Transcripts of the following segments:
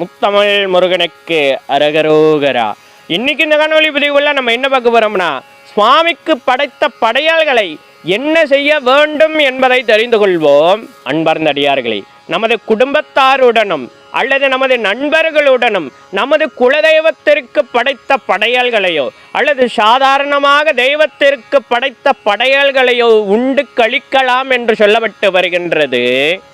முத்தமிழ் முருகனுக்கு அரகரோகரா. இன்னைக்கு இந்த காணொலி பதிவுல நம்ம என்ன பார்க்க போறோம்னா சுவாமிக்கு படைத்த படையாள்களை என்ன செய்ய வேண்டும் என்பதை தெரிந்து கொள்வோம் அன்பார்ந்த அடியார்களே. நமது குடும்பத்தாருடனும் அல்லது நமது நண்பர்களுடனும் நமது குலதெய்வத்திற்கு படைத்த படையல்களையோ அல்லது சாதாரணமாக தெய்வத்திற்கு படைத்த படையல்களையோ உண்டு கழிக்கலாம் என்று சொல்லப்பட்டு வருகின்றது.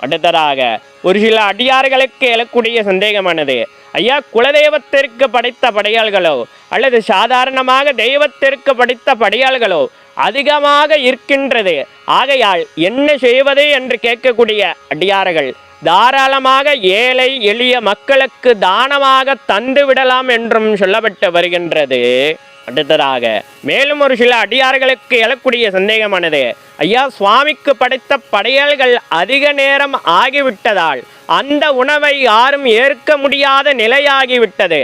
அடுத்ததாக ஒரு சில அடியார்களுக்கு எழக்கூடிய சந்தேகமானது ஐயா குலதெய்வத்திற்கு படைத்த படையாள்களோ அல்லது சாதாரணமாக தெய்வத்திற்கு படைத்த படையாள்களோ அதிகமாக இருக்கின்றது. ஆகையால் என்ன செய்வது? என்று கேட்கக்கூடிய அடியார்கள் தாராளமாக ஏழை எளிய மக்களுக்கு தானமாக தந்து விடலாம் என்றும் சொல்லப்பட்டு வருகின்றது. அடுத்ததாக மேலும் ஒரு சில அடியார்களுக்கு எழக்கூடிய சந்தேகமானது. ஐயா சுவாமிக்கு படைத்த படையல்கள் அதிக நேரம் ஆகிவிட்டதால் அந்த உணவை யாரும் ஏற்க முடியாத நிலையாகிவிட்டது.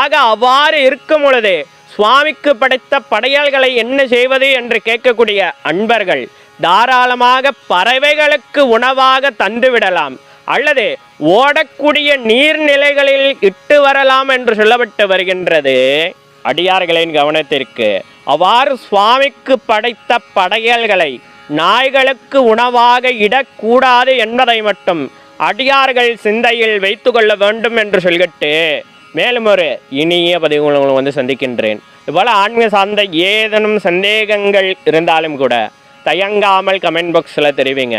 ஆக அவ்வாறு இருக்கும் பொழுது சுவாமிக்கு படைத்த படையல்களை என்ன செய்வது என்று கேட்கக்கூடிய அன்பர்கள் தாராளமாக பறவைகளுக்கு உணவாக தந்துவிடலாம் அல்லது ஓடக்கூடிய நீர்நிலைகளில் இட்டு வரலாம் என்று சொல்லப்பட்டு வருகின்றது. அடியார்களின் கவனத்திற்கு. அவ்வாறு சுவாமிக்கு படைத்த படையல்களை நாய்களுக்கு உணவாக இடக்கூடாது என்பதை மட்டும் அடியார்கள் சிந்தையில் வைத்து கொள்ள வேண்டும் என்று சொல்லிட்டு மேலும் ஒரு இனிய பதிவுகளும் வந்து சந்திக்கின்றேன். இதுபோல் ஆன்மீக சார்ந்த ஏதேனும் சந்தேகங்கள் இருந்தாலும் கூட தயங்காமல் கமெண்ட் பாக்ஸில் தெரிவிங்க.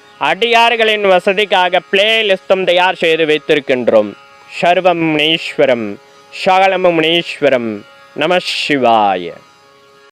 அடியார்களின் வசதிக்காக பிளே லிஸ்டும் தயார் செய்து வைத்திருக்கின்றோம். சர்வம் முனீஸ்வரம் சகலமும் முனீஸ்வரம் நம சிவாய.